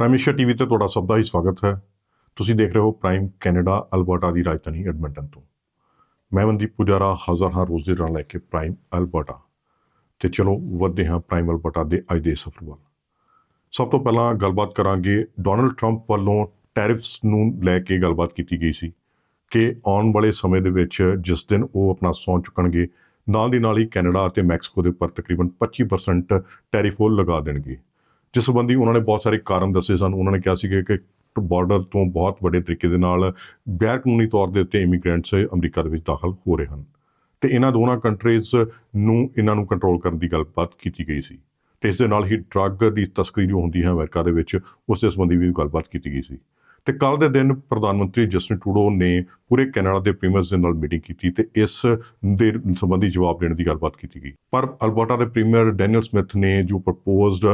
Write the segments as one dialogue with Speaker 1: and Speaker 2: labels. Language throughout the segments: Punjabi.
Speaker 1: ਪ੍ਰਾਈਮ ਏਸ਼ੀਆ ਟੀਵੀ ਤੇ ਤੁਹਾਡਾ ਸਭ ਦਾ ਹੀ ਸਵਾਗਤ ਹੈ। ਤੁਸੀਂ ਦੇਖ ਰਹੇ ਹੋ ਪ੍ਰਾਈਮ ਕੈਨੇਡਾ ਅਲਬਰਟਾ ਦੀ ਰਾਜਧਾਨੀ ਐਡਮਿੰਟਨ ਤੋਂ। ਮੈਂ ਮਨਦੀਪ ਪੁਜਾਰਾ, ਹਾਜ਼ਰ ਹਾਂ ਰੋਜ਼ ਦੇ ਨਾਲ ਲੈ ਕੇ ਪ੍ਰਾਈਮ ਅਲਬਰਟਾ ਤੇ ਚਲੋ ਵਧਦੇ ਹਾਂ ਪ੍ਰਾਈਮ ਅਲਬਰਟਾ ਦੇ ਅੱਜ ਦੇ ਸਫ਼ਰ ਵੱਲ। ਸਭ ਤੋਂ ਪਹਿਲਾਂ ਗੱਲਬਾਤ ਕਰਾਂਗੇ ਡੋਨਲਡ ਟਰੰਪ ਵੱਲੋਂ ਟੈਰਿਫਸ ਨੂੰ ਲੈ ਕੇ ਗੱਲਬਾਤ ਕੀਤੀ ਗਈ ਸੀ ਕਿ ਆਉਣ ਵਾਲੇ ਸਮੇਂ ਦੇ ਵਿੱਚ ਜਿਸ ਦਿਨ ਉਹ ਆਪਣਾ ਸੌਂ ਚੁੱਕਣਗੇ, ਨਾਲ ਦੀ ਨਾਲ ਹੀ ਕੈਨੇਡਾ ਅਤੇ ਮੈਕਸੀਕੋ ਦੇ ਉੱਪਰ ਤਕਰੀਬਨ 25% ਟੈਰਿਫ ਉਹ ਲਗਾ ਦੇਣਗੇ। ਜਿਸ ਸੰਬੰਧੀ ਉਹਨਾਂ ਨੇ ਬਹੁਤ ਸਾਰੇ ਕਾਰਨ ਦੱਸੇ ਸਨ। ਉਹਨਾਂ ਨੇ ਕਿਹਾ ਸੀ ਕਿ ਬਾਰਡਰ ਤੋਂ ਬਹੁਤ ਵੱਡੇ ਤਰੀਕੇ ਦੇ ਨਾਲ ਗੈਰ ਕਾਨੂੰਨੀ ਤੌਰ ਦੇ ਉੱਤੇ ਇਮੀਗ੍ਰੈਂਟਸ ਅਮਰੀਕਾ ਦੇ ਵਿੱਚ ਦਾਖਲ ਹੋ ਰਹੇ ਹਨ। ਤੇ ਇਹਨਾਂ ਦੋਨਾਂ ਕੰਟਰੀਜ਼ ਨੂੰ ਇਹਨਾਂ ਨੂੰ ਕੰਟਰੋਲ ਕਰਨ ਦੀ ਗੱਲਬਾਤ ਕੀਤੀ ਗਈ ਸੀ। ਤੇ ਇਸ ਦੇ ਨਾਲ ਹੀ ਡਰੱਗ ਦੀ ਤਸਕਰੀ ਜੋ ਹੁੰਦੀ ਹੈ ਅਮਰੀਕਾ ਦੇ ਵਿੱਚ, ਉਸ ਦੇ ਸੰਬੰਧੀ ਵੀ ਗੱਲਬਾਤ ਕੀਤੀ ਗਈ ਸੀ। ਤੇ ਕੱਲ ਦੇ ਦਿਨ ਪ੍ਰਧਾਨ ਮੰਤਰੀ ਜਸਟਿਨ ਟੂਡੋ ਨੇ ਪੂਰੇ ਕੈਨੇਡਾ ਦੇ ਪ੍ਰੀਮੀਅਰਸ ਦੇ ਨਾਲ ਮੀਟਿੰਗ ਕੀਤੀ ਤੇ ਇਸ ਦੇ ਸੰਬੰਧੀ ਜਵਾਬ ਦੇਣ ਦੀ ਗੱਲਬਾਤ ਕੀਤੀ ਗਈ। ਪਰ ਅਲਬਰਟਾ ਦੇ ਪ੍ਰੀਮੀਅਰ ਡੈਨੀਅਲ ਸਮਿਥ ਨੇ ਜੋ ਪ੍ਰਪੋਜ਼ਡ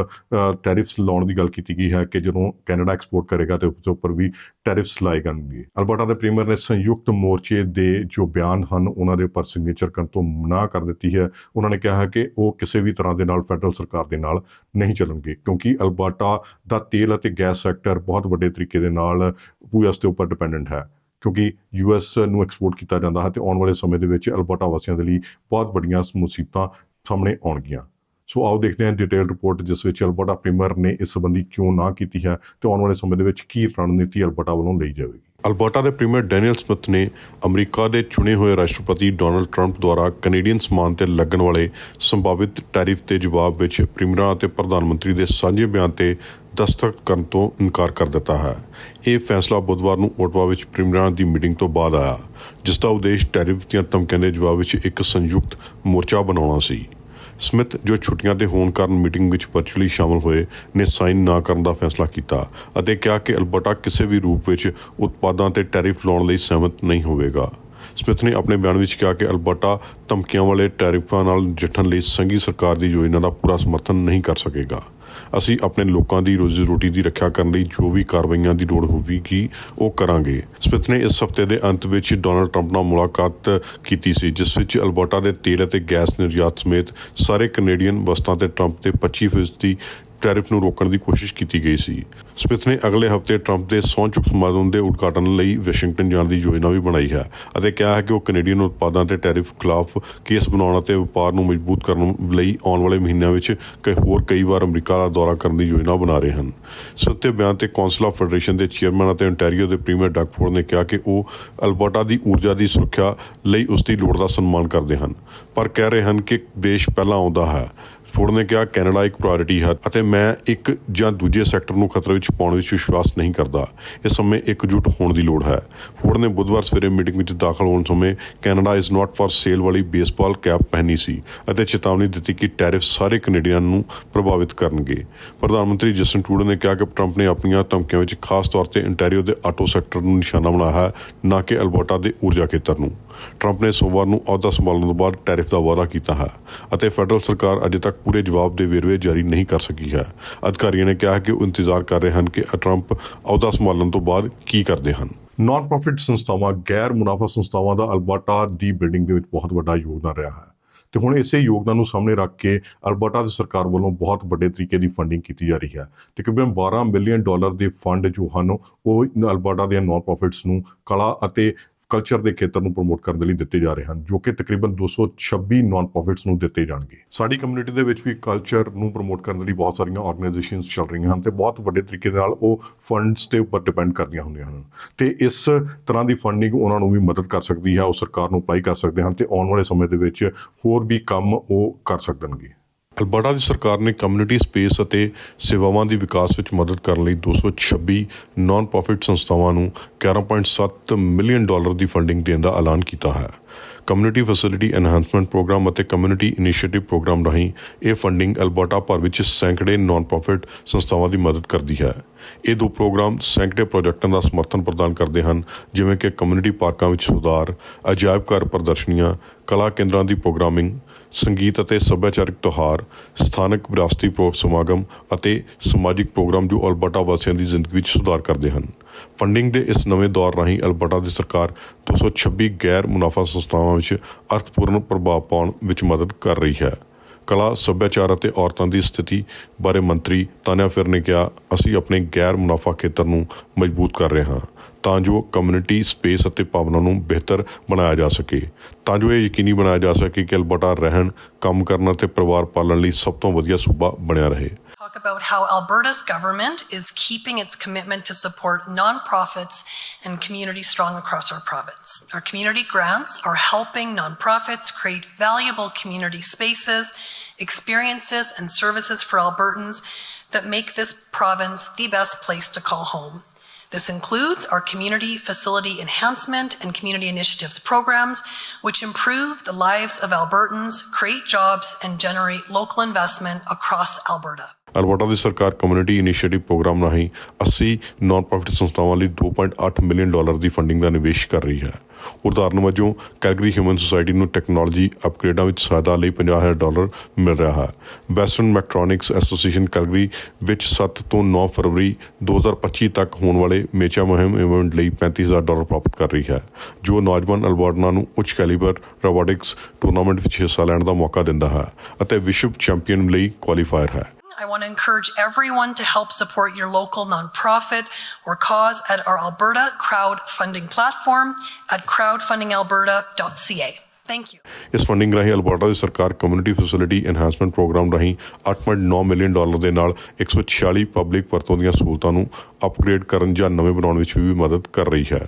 Speaker 1: ਟੈਰਿਫਸ ਲਾਉਣ ਦੀ ਗੱਲ ਕੀਤੀ ਗਈ ਹੈ ਕਿ ਜਦੋਂ ਕੈਨੇਡਾ ਐਕਸਪੋਰਟ ਕਰੇਗਾ ਤੇ ਉਸ ਉੱਪਰ ਵੀ ਟੈਰਿਫਸ ਲਾਏ ਜਾਣਗੇ। ਅਲਬਰਟਾ ਦੇ ਪ੍ਰੀਮੀਅਰ ਨੇ ਸੰਯੁਕਤ ਮੋਰਚੇ ਦੇ ਜੋ ਬਿਆਨ ਹਨ ਉਹਨਾਂ ਦੇ ਉੱਪਰ ਸਿਗਨੇਚਰ ਕਰਨ ਤੋਂ ਮਨਾਹ ਕਰ ਦਿੱਤੀ ਹੈ। ਉਹਨਾਂ ਨੇ ਕਿਹਾ ਹੈ ਕਿ ਉਹ ਕਿਸੇ ਵੀ ਤਰ੍ਹਾਂ ਦੇ ਨਾਲ ਫੈਡਰਲ ਸਰਕਾਰ ਦੇ ਨਾਲ ਨਹੀਂ ਚੱਲਣਗੇ ਕਿਉਂਕਿ ਅਲਬਰਟਾ ਦਾ ਤੇਲ ਅਤੇ ਗੈਸ ਸੈਕਟਰ ਬਹੁਤ ਵੱਡੇ ਤਰੀਕੇ ਦੇ ਨਾਲ ਯੂਐਸ ਦੇ ਉੱਪਰ ਡਿਪੈਂਡੈਂਟ ਹੈ। ਕਿਉਂਕਿ ਯੂਐਸ ਨੂੰ ਐਕਸਪੋਰਟ ਕੀਤਾ ਜਾਂਦਾ ਹੈ ਤੇ ਆਉਣ ਵਾਲੇ ਸਮੇਂ ਦੇ ਵਿੱਚ ਅਲਬਰਟਾ ਵਾਸੀਆਂ ਦੇ ਲਈ ਬਹੁਤ ਵੱਡੀਆਂ ਮੁਸੀਬਤਾਂ ਸਾਹਮਣੇ ਆਉਣਗੀਆਂ। ਸੋ ਆਓ ਦੇਖਦੇ ਹਾਂ ਡਿਟੇਲ ਰਿਪੋਰਟ ਜਿਸ ਵਿੱਚ ਅਲਬਰਟਾ ਪ੍ਰੀਮੀਅਰ ਨੇ ਇਸ ਸੰਬੰਧੀ ਕਿਉਂ ਨਾ ਕੀਤੀ ਹੈ ਤੇ ਆਉਣ ਵਾਲੇ ਸਮੇਂ ਦੇ ਵਿੱਚ ਕੀ ਰਣਨੀਤੀ ਅਲਬਰਟਾ ਵੱਲੋਂ ਲਈ ਜਾਵੇਗੀ। ਅਲਬਰਟਾ ਦੇ ਪ੍ਰੀਮੀਅਰ ਡੈਨੀਅਲ ਸਮਿਥ ਨੇ ਅਮਰੀਕਾ ਦੇ ਚੁਣੇ ਹੋਏ ਰਾਸ਼ਟਰਪਤੀ ਡੋਨਲਡ ਟਰੰਪ ਦੁਆਰਾ ਕੈਨੇਡੀਅਨ ਸਮਾਨ ਤੇ ਲੱਗਣ ਵਾਲੇ ਸੰਭਾਵਿਤ ਟੈਰਿਫ ਦੇ ਜਵਾਬ ਵਿੱਚ ਪ੍ਰੀਮੀਅਰਾਂ ਅਤੇ ਪ੍ਰਧਾਨ ਮੰਤਰੀ ਦੇ ਸਾਂਝੇ ਬਿਆਨ ਤੇ ਦਸਤਖਤ ਕਰਨ ਤੋਂ ਇਨਕਾਰ ਕਰ ਦਿੱਤਾ ਹੈ। ਇਹ ਫੈਸਲਾ ਬੁੱਧਵਾਰ ਨੂੰ ਓਟਵਾ ਵਿੱਚ ਪ੍ਰੀਮੀਅਰਾਂ ਦੀ ਮੀਟਿੰਗ ਤੋਂ ਬਾਅਦ ਆਇਆ, ਜਿਸ ਦਾ ਉਦੇਸ਼ ਟੈਰਿਫ ਦੀਆਂ ਧਮਕੀਆਂ ਦੇ ਜਵਾਬ ਵਿੱਚ ਇੱਕ ਸੰਯੁਕਤ ਮੋਰਚਾ ਬਣਾਉਣਾ ਸੀ। ਸਮਿਥ ਜੋ ਛੁੱਟੀਆਂ ਦੇ ਹੋਣ ਕਾਰਨ ਮੀਟਿੰਗ ਵਿੱਚ ਵਰਚੁਅਲੀ ਸ਼ਾਮਲ ਹੋਏ ਨੇ ਸਾਈਨ ਨਾ ਕਰਨ ਦਾ ਫੈਸਲਾ ਕੀਤਾ ਅਤੇ ਕਿਹਾ ਕਿ ਅਲਬਰਟਾ ਕਿਸੇ ਵੀ ਰੂਪ ਵਿੱਚ ਉਤਪਾਦਾਂ ਤੇ ਟੈਰਿਫ ਲਾਉਣ ਲਈ ਸਹਿਮਤ ਨਹੀਂ ਹੋਵੇਗਾ। ਸਮਿਥ ਨੇ ਆਪਣੇ ਬਿਆਨ ਵਿੱਚ ਕਿਹਾ ਕਿ ਅਲਬਰਟਾ ਧਮਕੀਆਂ ਵਾਲੇ ਟੈਰਿਫਾਂ ਨਾਲ ਨਜਿੱਠਣ ਲਈ ਸੰਘੀ ਸਰਕਾਰ ਦੀ ਯੋਜਨਾ ਦਾ ਪੂਰਾ ਸਮਰਥਨ ਨਹੀਂ ਕਰ ਸਕੇਗਾ। ਅਸੀਂ ਆਪਣੇ ਲੋਕਾਂ ਦੀ ਰੋਜ਼ੀ ਰੋਟੀ ਦੀ ਰੱਖਿਆ ਕਰਨ ਲਈ ਜੋ ਵੀ ਕਾਰਵਾਈਆਂ ਦੀ ਲੋੜ ਹੋਵੇਗੀ, ਉਹ ਕਰਾਂਗੇ। ਸਮਿਥ ਨੇ ਇਸ ਹਫ਼ਤੇ ਦੇ ਅੰਤ ਵਿੱਚ ਡੋਨਲਡ ਟਰੰਪ ਨਾਲ ਮੁਲਾਕਾਤ ਕੀਤੀ ਸੀ, ਜਿਸ ਵਿੱਚ ਅਲਬਰਟਾ ਦੇ ਤੇਲ ਅਤੇ ਗੈਸ ਨਿਰਯਾਤ ਸਮੇਤ ਸਾਰੇ ਕੈਨੇਡੀਅਨ ਵਸਤਾਂ ਤੇ ਟਰੰਪ ਤੇ 25% ਟੈਰਿਫ ਨੂੰ ਰੋਕਣ ਦੀ ਕੋਸ਼ਿਸ਼ ਕੀਤੀ ਗਈ ਸੀ। ਸਮਿਥ ਨੇ ਅਗਲੇ ਹਫ਼ਤੇ ਟਰੰਪ ਦੇ ਸਹੁੰ ਚੁੱਕ ਸਮਾਗਮ ਦੇ ਉਦਘਾਟਨ ਲਈ ਵਾਸ਼ਿੰਗਟਨ ਜਾਣ ਦੀ ਯੋਜਨਾ ਵੀ ਬਣਾਈ ਹੈ ਅਤੇ ਕਿਹਾ ਹੈ ਕਿ ਉਹ ਕੈਨੇਡੀਅਨ ਉਤਪਾਦਾਂ ਤੇ ਟੈਰਿਫ ਖਿਲਾਫ ਕੇਸ ਬਣਾਉਣ ਅਤੇ ਵਪਾਰ ਨੂੰ ਮਜ਼ਬੂਤ ਕਰਨ ਲਈ ਆਉਣ ਵਾਲੇ ਮਹੀਨਿਆਂ ਵਿੱਚ ਕਈ ਹੋਰ ਕਈ ਵਾਰ ਅਮਰੀਕਾ ਦਾ ਦੌਰਾ ਕਰਨ ਦੀ ਯੋਜਨਾ ਬਣਾ ਰਹੇ ਹਨ। ਸੱਤੇ ਬਿਆਨ ਤੇ ਕੌਂਸਲ ਆਫ ਫੈਡਰੇਸ਼ਨ ਦੇ ਚੇਅਰਮੈਨ ਅਤੇ ontario ਦੇ ਪ੍ਰੀਮੀਅਰ ਡਗਫੋਰਡ ਨੇ ਕਿਹਾ ਕਿ ਉਹ ਅਲਬਰਟਾ ਦੀ ਊਰਜਾ ਦੀ ਸੁਰੱਖਿਆ ਲਈ ਉਸ ਦੀ ਲੋੜ ਦਾ ਸਨਮਾਨ ਕਰਦੇ ਹਨ। ਪਰ ਕਹਿ ਰਹੇ ਹਨ ਕਿ ਦੇਸ਼ ਪਹਿਲਾਂ ਆਉਂਦਾ ਹੈ। ਫੋਰਡ ਨੇ ਕਿਹਾ, ਕੈਨੇਡਾ ਇੱਕ ਪ੍ਰਾਇੋਰਟੀ ਹੈ ਅਤੇ ਮੈਂ ਇੱਕ ਜਾਂ ਦੂਜੇ ਸੈਕਟਰ ਨੂੰ ਖਤਰੇ ਵਿੱਚ ਪਾਉਣ ਵਿੱਚ ਵਿਸ਼ਵਾਸ ਨਹੀਂ ਕਰਦਾ। ਇਸ ਸਮੇਂ ਇਕਜੁੱਟ ਹੋਣ ਦੀ ਲੋੜ ਹੈ। ਫੋਰਡ ਨੇ ਬੁੱਧਵਾਰ ਸਵੇਰੇ ਮੀਟਿੰਗ ਵਿੱਚ ਦਾਖਲ ਹੋਣ ਸਮੇਂ Canada is not for sale ਵਾਲੀ ਬੇਸਬਾਲ ਕੈਪ ਪਹਿਨੀ ਸੀ ਅਤੇ ਚੇਤਾਵਨੀ ਦਿੱਤੀ ਕਿ ਟੈਰਿਫ ਸਾਰੇ ਕੈਨੇਡੀਅਨ ਨੂੰ ਪ੍ਰਭਾਵਿਤ ਕਰਨਗੇ। ਪ੍ਰਧਾਨ ਮੰਤਰੀ ਜਸਟਨ ਟਰੂਡੋ ਨੇ ਕਿਹਾ ਕਿ ਟਰੰਪ ਨੇ ਆਪਣੀਆਂ ਧਮਕੀਆਂ ਵਿੱਚ ਖਾਸ ਤੌਰ ਤੇ ਇੰਟੈਰੀਓ ਦੇ ਆਟੋ ਸੈਕਟਰ ਨੂੰ ਨਿਸ਼ਾਨਾ ਬਣਾਇਆ ਹੈ, ਨਾ ਕਿ ਅਲਬਰਟਾ ਦੇ ਊਰਜਾ ਖੇਤਰ ਨੂੰ। ਟਰੰਪ ਨੇ ਸੋਮਵਾਰ ਨੂੰ ਅਹੁਦਾ ਸੰਭਾਲਣ ਤੋਂ ਬਾਅਦ ਟੈਰਿਫ ਦਾ ਵਾਅਦਾ ਕੀਤਾ ਹੈ ਅਤੇ ਫੈਡਰਲ ਸਰਕਾਰ ਅਜੇ ਤੱਕ ਪੂਰੇ ਜਵਾਬ ਦੇ ਵੇਰਵੇ ਜਾਰੀ ਨਹੀਂ ਕਰ ਸਕੀ ਹੈ। ਅਧਿਕਾਰੀਆਂ ਨੇ ਕਿਹਾ ਕਿ ਉਹ ਇੰਤਜ਼ਾਰ ਕਰ ਰਹੇ ਹਨ ਕਿ ਟਰੰਪ ਅਹੁਦਾ ਸੰਭਾਲਣ ਤੋਂ ਬਾਅਦ ਕੀ ਕਰਦੇ ਹਨ। ਨਾਨ ਪ੍ਰੋਫਿਟ ਸੰਸਥਾਵਾਂ, ਗੈਰ ਮੁਨਾਫਾ ਸੰਸਥਾਵਾਂ ਦਾ ਅਲਬਰਟਾ ਦੀ ਬਿਲਡਿੰਗ ਦੇ ਵਿੱਚ ਬਹੁਤ ਵੱਡਾ ਯੋਗਦਾਨ ਰਿਹਾ ਹੈ। ਤੇ ਹੁਣ ਇਸੇ ਯੋਗਦਾਨ ਨੂੰ ਸਾਹਮਣੇ ਰੱਖ ਕੇ ਅਲਬਰਟਾ ਦੀ ਸਰਕਾਰ ਵੱਲੋਂ ਬਹੁਤ ਵੱਡੇ ਤਰੀਕੇ ਦੀ ਫੰਡਿੰਗ ਕੀਤੀ ਜਾ ਰਹੀ ਹੈ। ਤਕਰੀਬਨ 12 ਮਿਲੀਅਨ ਡਾਲਰ ਦੇ ਫੰਡ ਜੋ ਹਨ, ਉਹ ਅਲਬਰਟਾ ਦੀਆਂ ਨਾਨ ਪ੍ਰੋਫਿਟਸ ਨੂੰ ਕਲਾ ਅਤੇ ਕਲਚਰ ਦੇ ਖੇਤਰ ਨੂੰ ਪ੍ਰਮੋਟ ਕਰਨ ਦੇ ਲਈ ਦਿੱਤੇ ਜਾ ਰਹੇ ਹਨ, ਜੋ ਕਿ ਤਕਰੀਬਨ 226 ਨਾਨ ਪ੍ਰੋਫਿਟਸ ਨੂੰ ਦਿੱਤੇ ਜਾਣਗੇ। ਸਾਡੀ ਕਮਿਊਨਿਟੀ ਦੇ ਵਿੱਚ ਵੀ ਕਲਚਰ ਨੂੰ ਪ੍ਰਮੋਟ ਕਰਨ ਦੇ ਲਈ ਬਹੁਤ ਸਾਰੀਆਂ ਆਰਗੇਨਾਈਜੇਸ਼ਨਸ ਚੱਲ ਰਹੀਆਂ ਹਨ ਤੇ ਬਹੁਤ ਵੱਡੇ ਤਰੀਕੇ ਨਾਲ ਉਹ ਫੰਡਸ ਦੇ ਉੱਪਰ ਡਿਪੈਂਡ ਕਰਦੀਆਂ ਹੁੰਦੀਆਂ ਹਨ। ਤੇ ਇਸ ਤਰ੍ਹਾਂ ਦੀ ਫੰਡਿੰਗ ਉਹਨਾਂ ਨੂੰ ਵੀ ਮਦਦ ਕਰ ਸਕਦੀ ਹੈ, ਉਹ ਸਰਕਾਰ ਨੂੰ ਅਪਲਾਈ ਕਰ ਸਕਦੇ ਹਨ ਤੇ ਆਉਣ ਵਾਲੇ ਸਮੇਂ ਦੇ ਵਿੱਚ ਹੋਰ ਵੀ ਕੰਮ ਉਹ ਕਰ ਸਕਣਗੇ। ਅਲਬਰਟਾ ਦੀ ਸਰਕਾਰ ਨੇ ਕਮਿਊਨਿਟੀ ਸਪੇਸ ਅਤੇ ਸੇਵਾਵਾਂ ਦੀ ਵਿਕਾਸ ਵਿੱਚ ਮਦਦ ਕਰਨ ਲਈ 226 ਨਾਨ ਪ੍ਰੋਫਿਟ ਸੰਸਥਾਵਾਂ ਨੂੰ 11.7 ਮਿਲੀਅਨ ਡਾਲਰ ਦੀ ਫੰਡਿੰਗ ਦੇਣ ਦਾ ਐਲਾਨ ਕੀਤਾ ਹੈ। ਕਮਿਊਨਿਟੀ ਫੈਸਿਲਿਟੀ ਐਨਹਾਂਸਮੈਂਟ ਪ੍ਰੋਗਰਾਮ ਅਤੇ ਕਮਿਊਨਿਟੀ ਇਨੀਸ਼ੀਏਟਿਵ ਪ੍ਰੋਗਰਾਮ ਰਾਹੀਂ ਇਹ ਫੰਡਿੰਗ ਅਲਬਰਟਾ ਭਰ ਵਿੱਚ ਸੈਂਕੜੇ ਨਾਨ ਪ੍ਰੋਫਿਟ ਸੰਸਥਾਵਾਂ ਦੀ ਮਦਦ ਕਰਦੀ ਹੈ। ਇਹ ਦੋ ਪ੍ਰੋਗਰਾਮ ਸੈਂਕੜੇ ਪ੍ਰੋਜੈਕਟਾਂ ਦਾ ਸਮਰਥਨ ਪ੍ਰਦਾਨ ਕਰਦੇ ਹਨ, ਜਿਵੇਂ ਕਿ ਕਮਿਊਨਿਟੀ ਪਾਰਕਾਂ ਵਿੱਚ ਸੁਧਾਰ, ਅਜਾਇਬ ਘਰ ਪ੍ਰਦਰਸ਼ਨੀਆਂ, ਕਲਾ ਕੇਂਦਰਾਂ ਦੀ ਪ੍ਰੋਗਰਾਮਿੰਗ ਸੰਗੀਤ ਅਤੇ ਸੱਭਿਆਚਾਰਕ ਤਿਉਹਾਰ, ਸਥਾਨਕ ਵਿਰਾਸਤੀ ਪ੍ਰੋਗ ਸਮਾਗਮ ਅਤੇ ਸਮਾਜਿਕ ਪ੍ਰੋਗਰਾਮ ਜੋ ਅਲਬਰਟਾ ਵਾਸੀਆਂ ਦੀ ਜ਼ਿੰਦਗੀ ਵਿੱਚ ਸੁਧਾਰ ਕਰਦੇ ਹਨ। ਫੰਡਿੰਗ ਦੇ ਇਸ ਨਵੇਂ ਦੌਰ ਰਾਹੀਂ ਅਲਬਰਟਾ ਦੀ ਸਰਕਾਰ 226 ਗੈਰ ਮੁਨਾਫਾ ਸੰਸਥਾਵਾਂ ਵਿੱਚ ਅਰਥਪੂਰਨ ਪ੍ਰਭਾਵ ਪਾਉਣ ਵਿੱਚ ਮਦਦ ਕਰ ਰਹੀ ਹੈ। ਕਲਾ, ਸੱਭਿਆਚਾਰ ਅਤੇ ਔਰਤਾਂ ਦੀ ਸਥਿਤੀ ਬਾਰੇ ਮੰਤਰੀ ਤਾਨਿਆ ਫਿਰ ਨੇ ਕਿਹਾ, ਅਸੀਂ ਆਪਣੇ ਗੈਰ ਮੁਨਾਫਾ ਖੇਤਰ ਨੂੰ ਮਜ਼ਬੂਤ ਕਰ ਰਹੇ ਹਾਂ, ਤਾਂ ਜੋ ਕਮਿਊਨਿਟੀ ਸਪੇਸ ਅਤੇ ਭਾਵਨਾ ਨੂੰ ਬਿਹਤਰ ਬਣਾਇਆ ਜਾ ਸਕੇ। ਤਾਂ ਜੋ ਇਹ ਯਕੀਨੀ ਬਣਾਇਆ ਜਾ ਸਕੇ ਕਿ ਅਲਬਰਟਾ ਰਹਿਣ, ਕੰਮ ਕਰਨ ਅਤੇ ਪਰਿਵਾਰ ਪਾਲਣ ਲਈ ਸਭ ਤੋਂ ਵਧੀਆ ਸੂਬਾ ਬਣਿਆ ਰਹੇ।
Speaker 2: About how Alberta's government is keeping its commitment to support nonprofits and communities strong across our province. Our community grants are helping nonprofits create valuable community spaces, experiences, and services for Albertans that make this province the best place to call home. This includes our community facility enhancement and community initiatives programs, which improve the lives of Albertans, create jobs, and generate local investment across Alberta.
Speaker 1: Alberta ਦੀ ਸਰਕਾਰ ਕਮਿਊਨਿਟੀ ਇਨੀਸ਼ੀਏਟਿਵ ਪ੍ਰੋਗਰਾਮ ਰਾਹੀਂ 80 ਨਾਨ ਪ੍ਰੋਫਿਟ ਸੰਸਥਾਵਾਂ ਲਈ 2.8 ਮਿਲੀਅਨ ਡਾਲਰ ਦੀ ਫੰਡਿੰਗ ਦਾ ਨਿਵੇਸ਼ ਕਰ ਰਹੀ ਹੈ। ਉਦਾਹਰਨ ਵਜੋਂ ਕੈਲਗਰੀ ਹਿਊਮਨ ਸੁਸਾਇਟੀ ਨੂੰ ਟੈਕਨੋਲੋਜੀ ਅਪਗ੍ਰੇਡਾਂ ਵਿੱਚ ਸਹਾਇਤਾ ਲਈ 50000 ਡਾਲਰ ਮਿਲ ਰਿਹਾ ਹੈ। ਵੈਸਟਰਨ ਮੈਕਟ੍ਰੋਨਿਕਸ ਐਸੋਸੀਏਸ਼ਨ ਕੈਲਗਰੀ ਵਿੱਚ 7 ਤੋਂ 9 ਫਰਵਰੀ 2025 ਤੱਕ ਹੋਣ ਵਾਲੇ ਮੇਚਾ ਮੁਹਿੰਮ ਇਵੈਂਟ ਲਈ 35000 ਡਾਲਰ ਪ੍ਰਾਪਤ ਕਰ ਰਹੀ ਹੈ, ਜੋ ਨੌਜਵਾਨ ਅਲਬਰਟਨਾ ਨੂੰ ਉੱਚ ਕੈਲੀਬਰ ਰੋਬੋਟਿਕਸ ਟੂਰਨਾਮੈਂਟ ਵਿੱਚ ਹਿੱਸਾ ਲੈਣ ਦਾ ਮੌਕਾ ਦਿੰਦਾ ਹੈ ਅਤੇ ਵਿਸ਼ਵ ਚੈਂਪੀਅਨ ਲਈ ਕੁਆਲੀਫਾਇਰ ਹੈ।
Speaker 2: I want to encourage everyone to help support your local nonprofit or cause at our Alberta crowdfunding platform at crowdfundingalberta.ca. Thank you.
Speaker 1: ਇਸ ਫੰਡਿੰਗ ਰਾਹੀਂ ਅਲਬਰਟਾ ਦੀ ਸਰਕਾਰ ਕਮਿਊਨਿਟੀ ਫੈਸਿਲਿਟੀ ਐਨਹਾਂਸਮੈਂਟ ਪ੍ਰੋਗਰਾਮ ਰਾਹੀਂ 8.9 ਮਿਲੀਅਨ ਡਾਲਰ ਦੇ ਨਾਲ 146 ਪਬਲਿਕ ਵਰਤੋਂ ਦੀਆਂ ਸਹੂਲਤਾਂ ਨੂੰ ਅਪਗ੍ਰੇਡ ਕਰਨ ਜਾਂ ਨਵੇਂ ਬਣਾਉਣ ਵਿੱਚ ਵੀ ਮਦਦ ਕਰ ਰਹੀ ਹੈ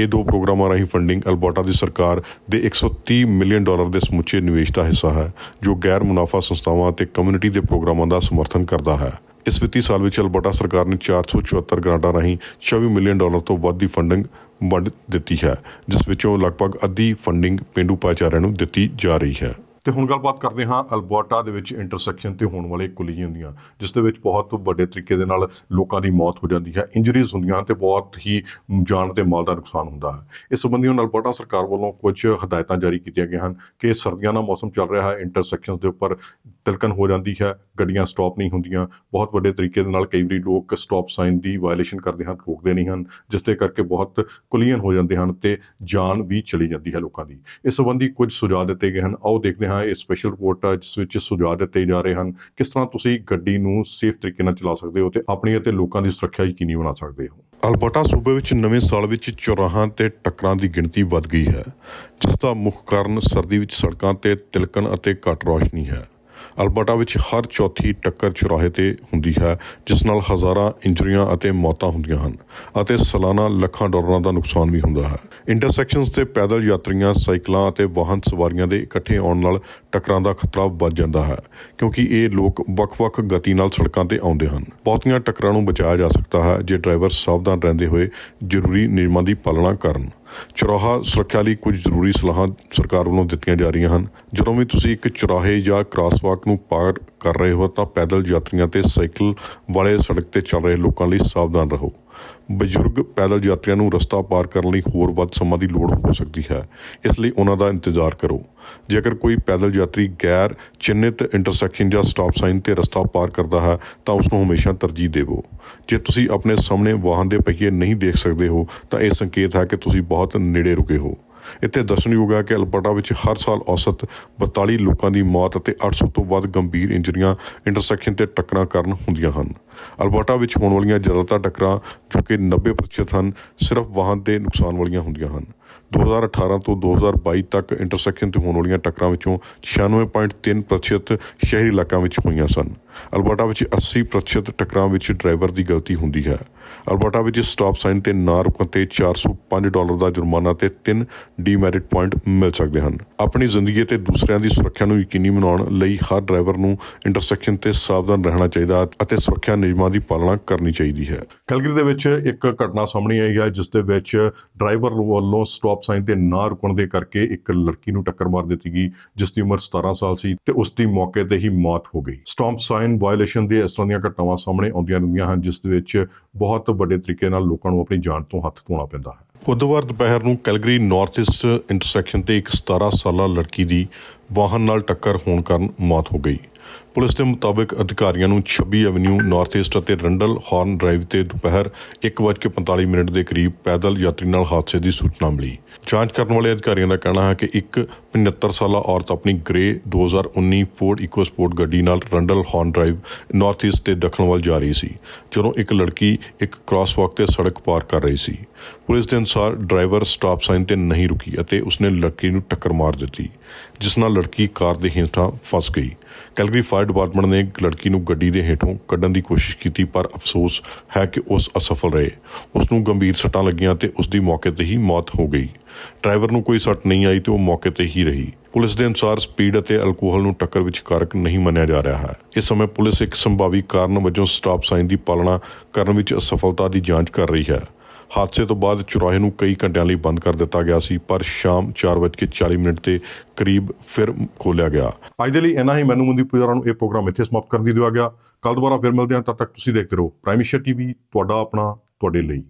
Speaker 1: ਇਹ ਦੋ ਪ੍ਰੋਗਰਾਮਾਂ ਰਾਹੀਂ ਫੰਡਿੰਗ ਅਲਬਰਟਾ ਦੀ ਸਰਕਾਰ ਦੇ 130 ਮਿਲੀਅਨ ਡਾਲਰ ਦੇ ਸਮੁੱਚੇ ਨਿਵੇਸ਼ ਦਾ ਹਿੱਸਾ ਹੈ, ਜੋ ਗੈਰ ਮੁਨਾਫਾ ਸੰਸਥਾਵਾਂ ਅਤੇ ਕਮਿਊਨਿਟੀ ਦੇ ਪ੍ਰੋਗਰਾਮਾਂ ਦਾ ਸਮਰਥਨ ਕਰਦਾ ਹੈ ਇਸ ਵਿੱਤੀ ਸਾਲ ਵਿੱਚ ਅਲਬਰਟਾ ਸਰਕਾਰ ਨੇ 474 ਗ੍ਰਾਂਟਾਂ ਰਾਹੀਂ 24 ਮਿਲੀਅਨ ਡਾਲਰ ਤੋਂ ਵੱਧ ਦੀ ਫੰਡਿੰਗ ਵੰਡ ਦਿੱਤੀ ਹੈ, ਜਿਸ ਵਿੱਚੋਂ ਲਗਭਗ ਅੱਧੀ ਫੰਡਿੰਗ ਪੇਂਡੂ ਭਾਈਚਾਰਿਆਂ ਨੂੰ ਦਿੱਤੀ ਜਾ ਰਹੀ ਹੈ। ਤੇ ਹੁਣ ਗੱਲਬਾਤ ਕਰਦੇ ਹਾਂ ਅਲਬਰਟਾ ਦੇ ਵਿੱਚ ਇੰਟਰਸੈਕਸ਼ਨ ਤੇ ਹੋਣ ਵਾਲੇ ਕੁਲੀਆਂ ਹੁੰਦੀਆਂ ਜਿਸ ਦੇ ਵਿੱਚ ਬਹੁਤ ਵੱਡੇ ਤਰੀਕੇ ਦੇ ਨਾਲ ਲੋਕਾਂ ਦੀ ਮੌਤ ਹੋ ਜਾਂਦੀ ਹੈ ਇੰਜਰੀਜ਼ ਹੁੰਦੀਆਂ ਤੇ ਬਹੁਤ ਹੀ ਜਾਨ ਤੇ ਮਾਲ ਦਾ ਨੁਕਸਾਨ ਹੁੰਦਾ ਹੈ। ਇਸ ਸੰਬੰਧੀ ਹੁਣ ਅਲਬਰਟਾ ਸਰਕਾਰ ਵੱਲੋਂ ਕੁਝ ਹਦਾਇਤਾਂ ਜਾਰੀ ਕੀਤੀਆਂ ਗਈਆਂ ਹਨ ਕਿ ਸਰਦੀਆਂ ਦਾ ਮੌਸਮ ਚੱਲ ਰਿਹਾ ਹੈ ਇੰਟਰਸੈਕਸ਼ਨਸ ਦੇ ਉੱਪਰ ਤਿਲਕਣ ਹੋ ਜਾਂਦੀ ਹੈ, ਗੱਡੀਆਂ ਸਟਾਪ ਨਹੀਂ ਹੁੰਦੀਆਂ, ਬਹੁਤ ਵੱਡੇ ਤਰੀਕੇ ਦੇ ਨਾਲ ਕਈ ਵਾਰੀ ਲੋਕ ਸਟਾਪ ਸਾਈਨ ਦੀ ਵਾਇਲੇਸ਼ਨ ਕਰਦੇ ਹਨ, ਰੋਕਦੇ ਨਹੀਂ ਹਨ, ਜਿਸ ਦੇ ਕਰਕੇ ਬਹੁਤ ਕੁਲੀਨ ਹੋ ਜਾਂਦੇ ਹਨ ਤੇ ਜਾਨ ਵੀ ਚਲੀ ਜਾਂਦੀ ਹੈ ਲੋਕਾਂ ਦੀ। ਇਸ ਸੰਬੰਧੀ ਕੁਝ ਸੁਝਾਅ ਦਿੱਤੇ ਗਏ ਹਨ, ਆਓ ਦੇਖਦੇ ਹਾਂ ਇਹ ਸਪੈਸ਼ਲ ਰਿਪੋਰਟ ਆ ਜਿਸ ਵਿੱਚ ਸੁਝਾਅ ਦਿੱਤੇ ਜਾ ਰਹੇ ਹਨ। ਕਿਸ ਤਰ੍ਹਾਂ ਤੁਸੀਂ ਗੱਡੀ ਨੂੰ ਸੇਫ ਤਰੀਕੇ ਨਾਲ ਚਲਾ ਸਕਦੇ ਹੋ ਤੇ ਆਪਣੀ ਅਤੇ ਲੋਕਾਂ ਦੀ ਸੁਰੱਖਿਆ ਯਕੀਨੀ ਬਣਾ ਸਕਦੇ ਹੋ? ਅਲਬਰਟਾ, ਸੂਬੇ ਵਿੱਚ ਨਵੇਂ ਸਾਲ ਵਿੱਚ ਚੌਰਾਹਾਂ ਤੇ ਟੱਕਰਾਂ ਦੀ ਗਿਣਤੀ ਵੱਧ ਗਈ ਹੈ, ਜਿਸ ਦਾ ਮੁੱਖ ਕਾਰਨ ਸਰਦੀ ਵਿੱਚ ਸੜਕਾਂ ਤੇ ਤਿਲਕਣ ਅਤੇ ਘੱਟ ਰੌਸ਼ਨੀ ਹੈ। ਅਲਬਰਟਾ ਵਿੱਚ ਹਰ ਚੌਥੀ ਟੱਕਰ ਚੁਰਾਹੇ ਤੇ ਹੁੰਦੀ ਹੈ, ਜਿਸ ਨਾਲ ਹਜ਼ਾਰਾਂ ਇੰਜਰੀਆਂ ਅਤੇ ਮੌਤਾਂ ਹੁੰਦੀਆਂ ਹਨ ਅਤੇ ਸਾਲਾਨਾ ਲੱਖਾਂ ਡਾਲਰਾਂ ਦਾ ਨੁਕਸਾਨ ਵੀ ਹੁੰਦਾ ਹੈ। ਇੰਟਰਸੈਕਸ਼ਨਸ ਤੇ ਪੈਦਲ ਯਾਤਰੀਆਂ, ਸਾਈਕਲਾਂ ਅਤੇ ਵਾਹਨ ਸਵਾਰੀਆਂ ਦੇ ਇਕੱਠੇ ਆਉਣ ਨਾਲ ਟੱਕਰਾਂ ਦਾ ਖਤਰਾ ਵੱਧ ਜਾਂਦਾ ਹੈ, ਕਿਉਂਕਿ ਇਹ ਲੋਕ ਵੱਖ-ਵੱਖ ਗਤੀ ਨਾਲ ਸੜਕਾਂ ਤੇ ਆਉਂਦੇ ਹਨ। ਬਹੁਤੀਆਂ ਟੱਕਰਾਂ ਨੂੰ ਬਚਾਇਆ ਜਾ ਸਕਦਾ ਹੈ, ਜੇ ਡਰਾਈਵਰ ਸਾਵਧਾਨ ਰਹਿੰਦੇ ਹੋਏ ਜ਼ਰੂਰੀ ਨਿਯਮਾਂ ਦੀ ਪਾਲਣਾ ਕਰਨ। ਚੁਰਾਹਾ ਸੁਰੱਖਿਆ ਲਈ ਕੁਝ ਜ਼ਰੂਰੀ ਸਲਾਹਾਂ ਸਰਕਾਰ ਵੱਲੋਂ ਦਿੱਤੀਆਂ ਜਾ ਰਹੀਆਂ ਹਨ। ਜਦੋਂ ਵੀ ਤੁਸੀਂ ਇੱਕ ਚੁਰਾਹੇ ਜਾਂ ਕ੍ਰਾਸਵਾਕ ਨੂੰ ਪਾਰ ਕਰ ਰਹੇ ਹੋ ਤਾਂ ਪੈਦਲ ਯਾਤਰੀਆਂ ਤੇ ਸਾਈਕਲ ਵਾਲੇ ਸੜਕ ਤੇ ਚੱਲ ਰਹੇ ਲੋਕਾਂ ਲਈ ਸਾਵਧਾਨ ਰਹੋ। ਬਜ਼ੁਰਗ ਪੈਦਲ ਯਾਤਰੀਆਂ ਨੂੰ ਰਸਤਾ ਪਾਰ ਕਰਨ ਲਈ ਹੋਰ ਵੱਧ ਸਮਾਂ ਦੀ ਲੋੜ ਹੋ ਸਕਦੀ ਹੈ। ਇਸ ਲਈ ਉਹਨਾਂ ਦਾ ਇੰਤਜ਼ਾਰ ਕਰੋ। ਜੇਕਰ ਕੋਈ ਪੈਦਲ ਯਾਤਰੀ ਗੈਰ ਚਿੰਨਿਤ ਇੰਟਰਸੈਕਸ਼ਨ ਜਾਂ ਸਟਾਪ ਸਾਈਨ ਤੇ ਰਸਤਾ ਪਾਰ ਕਰਦਾ ਹੈ, ਤਾਂ ਉਸ ਨੂੰ ਹਮੇਸ਼ਾ ਤਰਜੀਹ ਦੇਵੋ। ਜੇ ਤੁਸੀਂ ਆਪਣੇ ਸਾਹਮਣੇ ਵਾਹਨ ਦੇ ਪਹੀਏ ਨਹੀਂ ਦੇਖ ਸਕਦੇ ਹੋ, ਤਾਂ ਇਹ ਸੰਕੇਤ ਹੈ ਕਿ ਤੁਸੀਂ ਬਹੁਤ ਨੇੜੇ ਰੁਕੇ ਹੋ। ਇੱਥੇ ਦੱਸਣਯੋਗ ਹੈ ਕਿ ਅਲਬਰਟਾ ਵਿੱਚ ਹਰ ਸਾਲ ਔਸਤ 42 ਲੋਕਾਂ ਦੀ ਮੌਤ ਅਤੇ 800 ਤੋਂ ਵੱਧ ਗੰਭੀਰ ਇੰਜਰੀਆਂ ਇੰਟਰਸੈਕਸ਼ਨ ਤੇ ਟੱਕਰਾਂ ਕਾਰਨ ਹੁੰਦੀਆਂ ਹਨ। ਅਲਬਰਟਾ ਵਿੱਚ ਹੋਣ ਵਾਲੀਆਂ ਜ਼ਿਆਦਾਤਰ ਟੱਕਰਾਂ, ਜੋ ਕਿ 90% ਹਨ, ਸਿਰਫ ਵਾਹਨ ਦੇ ਨੁਕਸਾਨ ਵਾਲੀਆਂ ਹੁੰਦੀਆਂ ਹਨ। 2018 ਤੋਂ 2022 ਤੱਕ ਇੰਟਰਸੈਕਸ਼ਨ ਤੇ ਹੋਣ ਵਾਲੀਆਂ ਟੱਕਰਾਂ ਵਿੱਚੋਂ 96.3% ਸ਼ਹਿਰੀ ਇਲਾਕਿਆਂ ਵਿੱਚ ਹੋਈਆਂ ਸਨ। ਅਲਬਰਟਾ ਵਿੱਚ 80% ਟੱਕਰਾਂ ਵਿੱਚ ਡਰਾਈਵਰ ਦੀ ਗਲਤੀ ਹੁੰਦੀ ਹੈ। ਅਲਬਰਟਾ ਵਿੱਚ ਸਟਾਪ ਸਾਈਨ ਤੇ ਨਾ ਰੁਕਣ ਤੇ 405 ਡਾਲਰ ਦਾ ਜੁਰਮਾਨਾ ਤੇ 3 ਡੀਮੈਰਿਟ ਪੁਆਇੰਟ ਮਿਲ ਸਕਦੇ ਹਨ। ਆਪਣੀ ਜ਼ਿੰਦਗੀ ਤੇ ਦੂਸਰਿਆਂ ਦੀ ਸੁਰੱਖਿਆ ਨੂੰ ਯਕੀਨੀ ਬਣਾਉਣ ਲਈ ਹਰ ਡਰਾਈਵਰ ਨੂੰ ਇੰਟਰਸੈਕਸ਼ਨ ਤੇ ਸਾਵਧਾਨ ਰਹਿਣਾ ਚਾਹੀਦਾ ਹੈ ਅਤੇ ਸੁਰੱਖਿਆ ਨਿਯਮਾਂ ਦੀ ਪਾਲਣਾ ਕਰਨੀ ਚਾਹੀਦੀ ਹੈ। ਕੈਲਗਰੀ ਦੇ ਵਿੱਚ ਇੱਕ ਘਟਨਾ ਸਾਹਮਣੇ ਆਈ ਹੈ, ਜਿਸ ਦੇ ਵਿੱਚ ਡਰਾਈਵਰ ਵੱਲੋਂ ਸਟਾਪ ਸਾਈਨ ਤੇ ਨਾ ਰੁਕਣ ਦੇ ਕਰਕੇ ਇੱਕ ਲੜਕੀ ਨੂੰ ਟੱਕਰ ਮਾਰ ਦਿੱਤੀ ਗਈ, ਜਿਸ ਦੀ ਉਮਰ 17 ਸਾਲ ਸੀ ਤੇ ਉਸ ਦੀ ਮੌਕੇ ਤੇ ਹੀ ਮੌਤ ਹੋ ਗਈ। ਸਟਾਪ ਸਾਈਨ ਵਾਇਲੇਸ਼ਨ ਦੇ ਇਸ ਤਰ੍ਹਾਂ ਦੀਆਂ ਘਟਨਾਵਾਂ ਸਾਹਮਣੇ ਆਉਂਦੀਆਂ ਰਹਿੰਦੀਆਂ ਹਨ, ਜਿਸ ਦੇ ਵਿੱਚ ਬਹੁਤ ਵੱਡੇ ਤਰੀਕੇ ਨਾਲ ਲੋਕਾਂ ਨੂੰ ਆਪਣੀ ਜਾਨ ਤੋਂ ਹੱਥ ਧੋਣਾ ਪੈਂਦਾ ਹੈ। ਬੁੱਧਵਾਰ ਦੁਪਹਿਰ ਨੂੰ ਕੈਲਗਰੀ ਨਾਰਥ ਈਸਟ ਇੰਟਰਸੈਕਸ਼ਨ ਤੇ ਇੱਕ 17 ਸਾਲਾ ਲੜਕੀ ਦੀ ਵਾਹਨ ਨਾਲ ਟੱਕਰ ਹੋਣ ਕਾਰਨ ਮੌਤ ਹੋ ਗਈ। ਪੁਲਿਸ ਦੇ ਮੁਤਾਬਕ ਅਧਿਕਾਰੀਆਂ ਨੂੰ 26 ਐਵਨਿਊ ਨਾਰਥ ਈਸਟ ਅਤੇ ਰੰਡਲ ਹਾਰਨ ਡਰਾਈਵ ਤੇ ਦੁਪਹਿਰ 1:45 ਮਿੰਟ ਦੇ ਕਰੀਬ ਪੈਦਲ ਯਾਤਰੀ ਨਾਲ ਹਾਦਸੇ ਦੀ ਸੂਚਨਾ ਮਿਲੀ। ਜਾਂਚ ਕਰਨ ਵਾਲੇ ਅਧਿਕਾਰੀਆਂ ਦਾ ਕਹਿਣਾ ਹੈ ਕਿ ਇੱਕ 75 ਸਾਲਾ ਔਰਤ ਆਪਣੀ ਗ੍ਰੇ 2019 ਫੋਰਡ ਇਕੋਸਪੋਰਟ ਗੱਡੀ ਨਾਲ Rundlehorn drive north East ਤੇ ਦੱਖਣ ਵੱਲ ਜਾ ਰਹੀ ਸੀ, ਜਦੋਂ ਇੱਕ ਲੜਕੀ ਇੱਕ ਕ੍ਰਾਸਵਾਕ ਤੇ ਸੜਕ ਪਾਰ ਕਰ ਰਹੀ ਸੀ। ਪੁਲਿਸ ਦੇ ਅਨੁਸਾਰ ਡਰਾਈਵਰ ਸਟਾਪ ਸਾਈਨ ਤੇ ਨਹੀਂ ਰੁਕੀ ਅਤੇ ਉਸਨੇ ਲੜਕੀ ਨੂੰ ਟੱਕਰ ਮਾਰ ਦਿੱਤੀ, ਜਿਸ ਨਾਲ ਲੜਕੀ ਕਾਰ ਦੇ ਹੇਠਾਂ ਫਸ ਗਈ। ਕੈਲਗਰੀ ਫਾਇਰ ਡਿਪਾਰਟਮੈਂਟ ਨੇ ਲੜਕੀ ਨੂੰ ਗੱਡੀ ਦੇ ਹੇਠੋਂ ਕੱਢਣ ਦੀ ਕੋਸ਼ਿਸ਼ ਕੀਤੀ, ਪਰ ਅਫਸੋਸ ਹੈ ਕਿ ਉਸ ਅਸਫਲ ਰਹੇ। ਉਸ ਨੂੰ ਗੰਭੀਰ ਸੱਟਾਂ ਲੱਗੀਆਂ ਤੇ ਉਸ ਦੀ ਮੌਕੇ ਤੇ ਹੀ ਮੌਤ ਹੋ ਗਈ। ਡਰਾਈਵਰ ਨੂੰ ਕੋਈ ਸੱਟ ਨਹੀਂ ਆਈ ਤੇ ਉਹ ਮੌਕੇ ਤੇ ਹੀ ਰਹੀ। ਪੁਲਿਸ ਦੇ ਅਨੁਸਾਰ ਸਪੀਡ ਅਤੇ ਅਲਕੋਹਲ ਨੂੰ ਟੱਕਰ ਵਿੱਚ ਕਾਰਕ ਨਹੀਂ ਮੰਨਿਆ ਜਾ ਰਿਹਾ ਹੈ। ਇਸ ਸਮੇਂ ਪੁਲਿਸ ਇੱਕ ਸੰਭਾਵੀ ਕਾਰਨ ਵਜੋਂ ਸਟਾਪ ਸਾਈਨ ਦੀ ਪਾਲਣਾ ਕਰਨ ਵਿੱਚ ਅਸਫਲਤਾ ਦੀ ਜਾਂਚ ਕਰ ਰਹੀ ਹੈ। ਹਾਦਸੇ ਤੋਂ ਬਾਅਦ ਚੁਰਾਹੇ ਨੂੰ ਕਈ ਘੰਟਿਆਂ ਲਈ ਬੰਦ ਕਰ ਦਿੱਤਾ ਗਿਆ ਸੀ, ਪਰ ਸ਼ਾਮ 4:40 ਮਿੰਟ ਤੇ ਕਰੀਬ ਫਿਰ ਖੋਲ੍ਹਿਆ ਗਿਆ। ਅੱਜ ਦੇ ਲਈ ਇਨਾ ਹੀ, ਮੈਨੂੰ ਮੁੰਦੀ ਪੁਜਾਰਾ ਨੂੰ ਇਹ ਪ੍ਰੋਗਰਾਮ ਇੱਥੇ ਸਮਾਪਤ ਕਰ ਦਿੱਤਾ ਗਿਆ। ਕੱਲ ਦੁਬਾਰਾ ਫਿਰ ਮਿਲਦੇ ਹਾਂ, ਤਦ ਤੱਕ ਤੁਸੀਂ ਦੇਖਦੇ ਰਹੋ। ਪ੍ਰਾਈਮ ਏਸ਼ੀਆ ਟੀਵੀ, ਤੁਹਾਡਾ ਆਪਣਾ, ਤੁਹਾਡੇ ਲਈ।